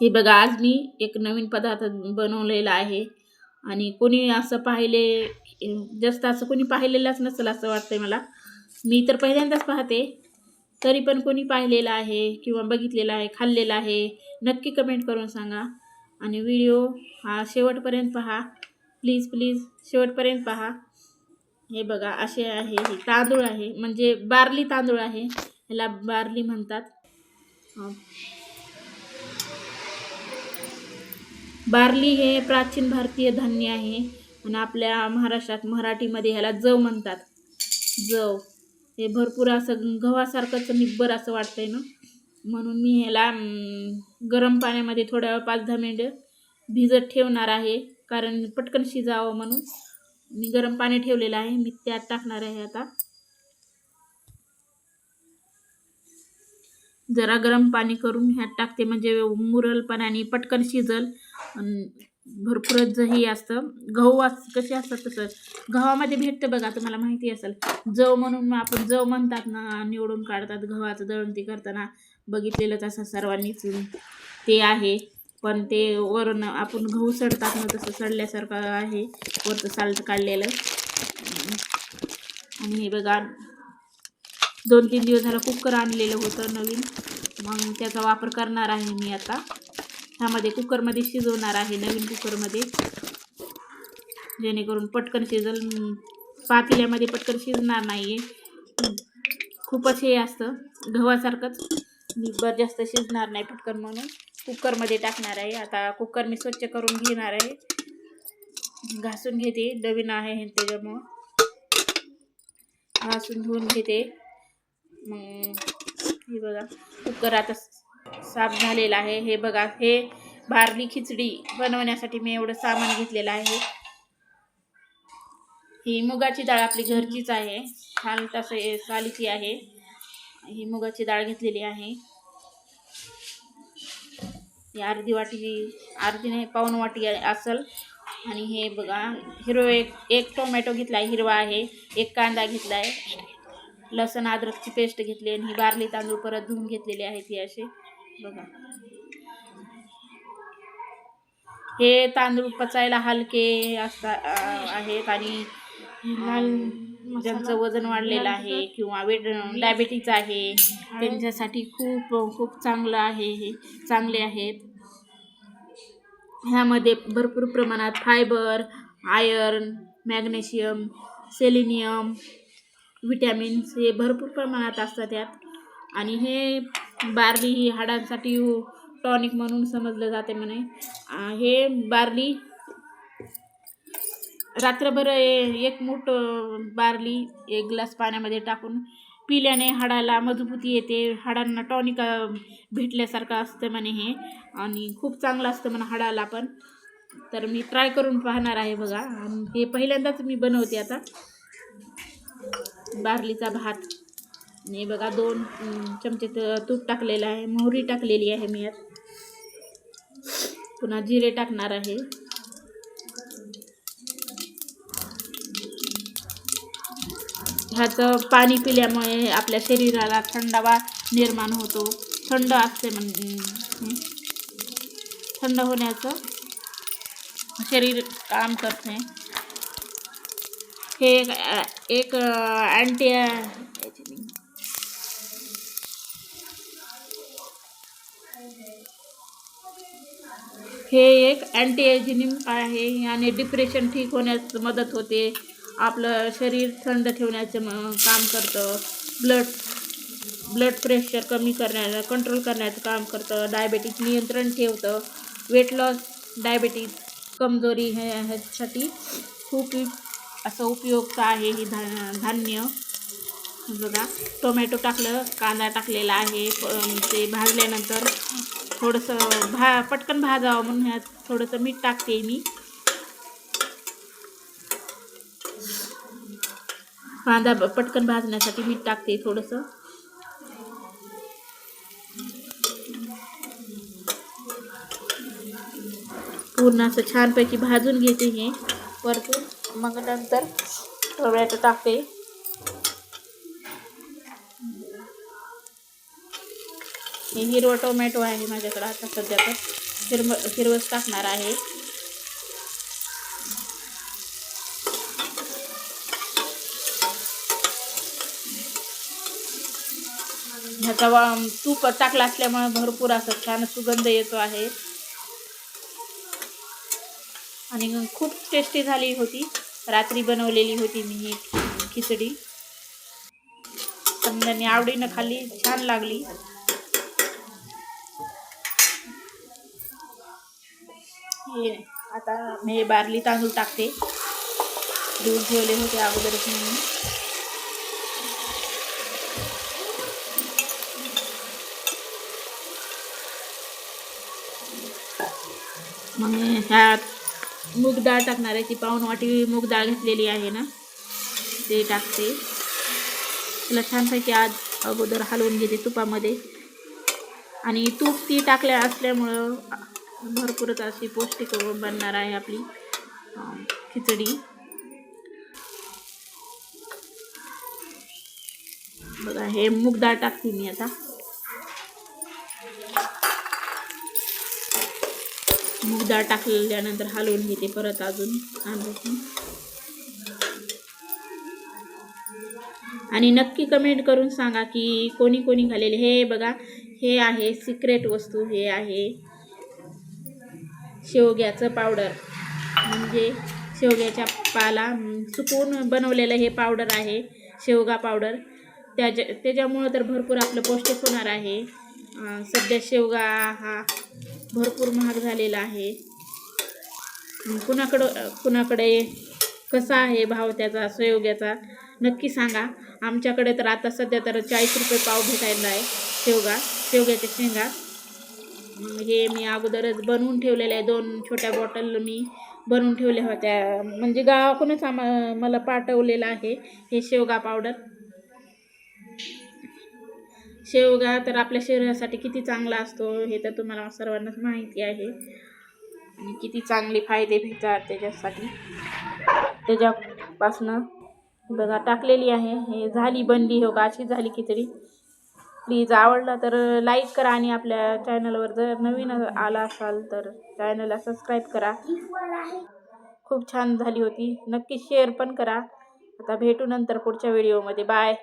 हे बघा आज मी एक नवीन पदार्थ बनवलेला आहे. आणि कोणी असं पाहिले जास्त असं कोणी पाहिलेलंच नसेल असं वाटतंय मला. मी तर पहिल्यांदाच पाहते. तरी पण कोणी पाहिलेलं आहे किंवा बघितलेलं आहे खाल्लेलं आहे नक्की कमेंट करून सांगा. आणि व्हिडिओ हा शेवटपर्यंत पहा. प्लीज प्लीज शेवटपर्यंत पहा. हे बघा असे आहे हे. तांदूळ आहे म्हणजे बार्ली तांदूळ आहे. ह्याला बार्ली म्हणतात. बार्ली हे प्राचीन भारतीय धान्य आहे. आणि आपल्या महाराष्ट्रात मराठीमध्ये ह्याला जव म्हणतात. जव. हे भरपूर असं गव्हासारखंच निब्बर असं वाटतंय ना? म्हणून मी ह्याला गरम पाण्यामध्ये थोड्या वेळ पाच दहा मिनिटं भिजत ठेवणार आहे. कारण पटकन शिजावं म्हणून मी गरम पाणी ठेवलेलं आहे. मी त्यात टाकणार आहे आता. जरा गरम पाणी करून ह्यात टाकते. म्हणजे मुरल पण आणि पटकन शिजल. भरपूरच जही असतं गहू अस कसे असतात तसं गव्हामध्ये भेटतं बघा तुम्हाला माहिती असेल. जव म्हणून मग आपण जव म्हणतात ना निवडून काढतात गव्हाचं दळण ते करताना. बघितलेलंच असं सर्वांनीच ते आहे. पण ते वरून आपण गहू सडतात ना तसं सडल्यासारखं आहे. वरचं साल्ट काढलेलं. आणि हे बघा दोन तीन दिवस झालं कुकर आणलेलं होतं नवीन. मग त्याचा वापर करणार आहे मी आता. ह्यामध्ये कुकरमध्ये शिजवणार आहे नवीन कुकरमध्ये जेणेकरून पटकन शिजल पातेल्यामध्ये पटकन शिजणार नाही आहे खूपच हे असतं गव्हासारखंच. बर जास्त शिजणार नाही पटकन म्हणून. कुकरमध्ये टाकणार आहे. आता कुकर मी स्वच्छ करून घेणार आहे. घासून घेते. नवीन आहे त्याच्यामुळं. घासून धुवून घेते. मग हे बघा कुकर आता साफ झालेला आहे. हे बघा हे बारली खिचडी बनवण्यासाठी मी एवढं सामान घेतलेलं आहे. ही मुगाची डाळ आपली घरचीच आहे. छान तसं सालीची आहे. ही मुगाची डाळ घेतलेली आहे. ही अर्धी वाटी अर्धी नाही पाऊन वाटी असल. आणि हे बघा हिरव एक एक टोमॅटो घेतला आहे हिरवा आहे. एक कांदा घेतला आहे लसण अद्रकची पेस्ट घेतली आणि ही बारली तांदूळ परत धुवून घेतलेले आहेत हे असे बघा. हे तांदूळ पचायला हलके असता आहेत आणि लाल ज्यांचं वजन वाढलेलं आहे किंवा वेट डायबेटीज आहे त्यांच्यासाठी खूप खूप चांगलं आहे हे चांगले आहेत. ह्यामध्ये भरपूर प्रमाणात fibre iron magnesium selenium vitamins हे भरपूर प्रमाणात असतात यात. आणि हे बार्ली ही हाडांसाठी हो, टॉनिक म्हणून समजलं जाते म्हणे. हे बार्ली रात्रभर एक मूठ बार्ली एक ग्लास पाण्यामध्ये टाकून पिल्याने हाडाला मजबूती येते. हाडांना टॉनिक भेटल्यासारखं असतं म्हणे हे. आणि खूप चांगलं असतं म्हणा हाडाला पण. तर मी ट्राय करून पाहणार आहे बघा. आणि हे पहिल्यांदाच मी बनवते आता. बार्लीचा भात. आणि हे बघा दोन अं, चमचे तूप टाकलेलं आहे मोहरी टाकलेली आहे मी यात. पुन्हा जिरे टाकणार आहे. ह्याचं पाणी पिल्यामुळे आपल्या शरीराला थंडावा निर्माण होतो. थंड असते म्हण हं. थंड होण्याचं शरीर काम करते. हे एक एक अँटी हे एक अँटी एजिनिंग आहे. याने डिप्रेशन ठीक होण्यास मदत होते. आपलं शरीर थंड ठेवण्याचं काम करतं. ब्लड ब्लड प्रेशर कमी करण्याचं कंट्रोल करण्याचं काम करतं. डायबेटीज नियंत्रण ठेवतं. वेट लॉस डायबेटीज कमजोरी ह्या ह्यासाठी खूप असं उपयुक्त आहे हे धा धान्य. बघा टोमॅटो टाकलं, कांदा प- ते भाजल्यानंतर थोडंसं भा, पटकन भाजावं म्हणून ह्यात थोडंसं मीठ टाकते मी. कांदा पटकन भाजण्यासाठी मीठ टाकते थोडंसं. पूर्ण असं छानपैकी भाजून घेते हे. परतून मग नंतर टोमॅटो टाकते. हे हिरवं टोमॅटो आहे माझ्याकडं. आता सध्या तर हिरव हिरवंच टाकणार आहे. ह्याचा वा तूप टाकला असल्यामुळे भरपूर असं छान सुगंध येतो आहे. आणि खूप टेस्टी झाली होती. रात्री बनवलेली होती मी ही खिचडी. समजाने आवडीनं खाल्ली छान लागली. हे आता मी हे बारली तांदूळ टाकते. दूध ठेवले होते अगोदरच मी मग ह्यात मूग डाळ टाकणार आहे ती पाऊन वाटी मूग डाळ घेतलेली आहे ना? ते टाकते. तिला छानपैकी आज अगोदर हलवून घेते तुपामध्ये. आणि तूप ती टाकल्या असल्यामुळं भरपूरच अशी पौष्टिक बनणार आहे आपली खिचडी. बघा हे मूग डाळ टाकते मी आता. मूग डाळ टाकल्यानंतर हलवून घेते परत अजून छानपैकी आणि नक्की कमेंट करून सांगा की कोणी कोणी घालेले हे बघा हे आहे सिक्रेट वस्तू हे आहे शेवग्याचं पावडर म्हणजे शेवग्याच्या पाला सुकून सुकवून बनवलेलं हे पावडर आहे शेवगा पावडर त्याच्या त्याच्यामुळं तर भरपूर आपलं पौष्टिक होणार आहे. सध्या शेवगा हा भरपूर महाग झालेला आहे. कुणाकडं कुणाकडे कसा आहे भाव त्याचा शेवग्याचा नक्की सांगा. आमच्याकडे तर आता सध्या तर चाळीस रुपये पाव भेटायला आहे शेवगा शेवग्याच्या शेंगा. हे मी अगोदरच बनवून ठेवलेलं आहे. दोन छोट्या बॉटल मी बनवून ठेवल्या होत्या. म्हणजे गावाकडूनच आम मला पाठवलेलं आहे हे शेवगा पावडर शेवगा तर आपल्या शरीरासाठी किती चांगला असतो हे तर तुम्हाला सर्वांनाच माहिती आहे. आणि किती चांगले फायदे भेटतात त्याच्यासाठी. त्याच्यापासनं बघा टाकलेली आहे. हे झाली बनली हो का अशी झाली खिचडी. प्लीज आवडला तर लाईक करा आणि आपल्या चॅनलवर जर नवीन आला असाल तर चॅनलला सबस्क्राईब करा. खूप छान झाली होती. नक्की शेअर पण करा. आता भेटू नंतर पुढच्या व्हिडिओमध्ये. बाय.